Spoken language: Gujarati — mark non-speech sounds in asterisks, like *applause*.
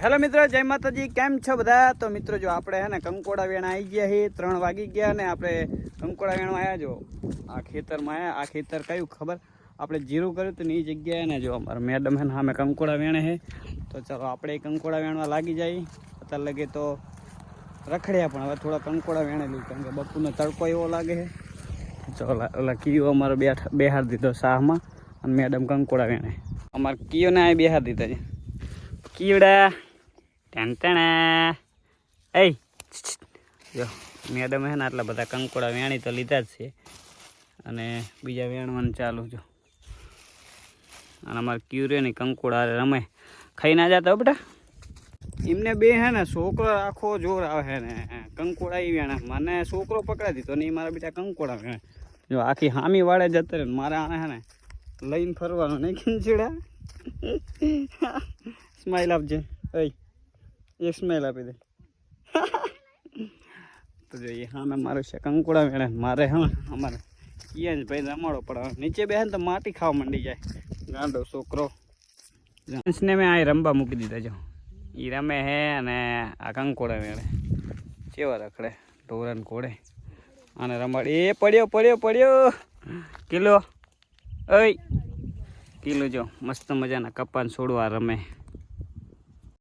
હેલો મિત્રો, જય માતાજી. કેમ છો બધા? તો મિત્રો, જો આપણે હે ને કંકોડા વેણા આવી ગયા છે ત્રણ વાગી ગયા ને આપણે કંકોડા વેણવા આવ્યા જો. આ ખેતરમાં આવ્યા આ ખેતર કયું ખબર? આપણે જીરું કર્યું હતું ને એ જગ્યાએ ને જો અમારા મેડમ હે ને સામે કંકોડા વેણે છે તો ચાલો આપણે કંકોડા વેણવા લાગી જાય. અત્યારે લગે તો રખડ્યા પણ. હવે થોડા કંકોડા વેણે લઈ કારણ કે બપોરનો તડકો એવો લાગે છે ચાલો ઓલા કીઓ અમારો બે બેહાર દીધો શાહમાં અને મેડમ કંકોડા વેણે. અમારે કીઓને આ બેહાર દીધા છે. કીવડા. ટેન્ટણા એ જો, મેડમ હે ને આટલા બધા કંકોડા વેણી તો લીધા જ છે. અને બીજા વેણવાનું ચાલુ જો. અને અમારે ક્યુરે ને કંકોડા રમે. ખાઈ ના જતા બેટા. એમને બે હે ને છોકરો આખો જોર આવે છે ને. કંકોડા એ વેણે. મને છોકરો પકડાઈ દીધો ને એ મારા બેટા કંકોડા વેણે. જો, આખી હામી વાળે જતા રહે મારે આને હે ને લઈને ફરવાનું, નહીં ખીંચડા? સ્માઈલ *laughs* આપજે. ઓય એક સ્મેલ આપી દે તો જોઈએ હા મેં મારું છે કંકુડા વેણે મારે હા અમારે ઈયન ભાઈ રમાડો પડે નીચે બે ને તો માટી ખાવા માંડી જાય ગાંડો છોકરો ને મેં આ રમવા મૂકી દીધા જો એ રમે હે અને આ કંકોડા વેણે કેવા રખડે ઢોરણ કોડે અને રમાડ એ પડ્યો પડ્યો પડ્યો કિલો ઓય કિલો જો મસ્ત મજાના કપાન છોડવા રમે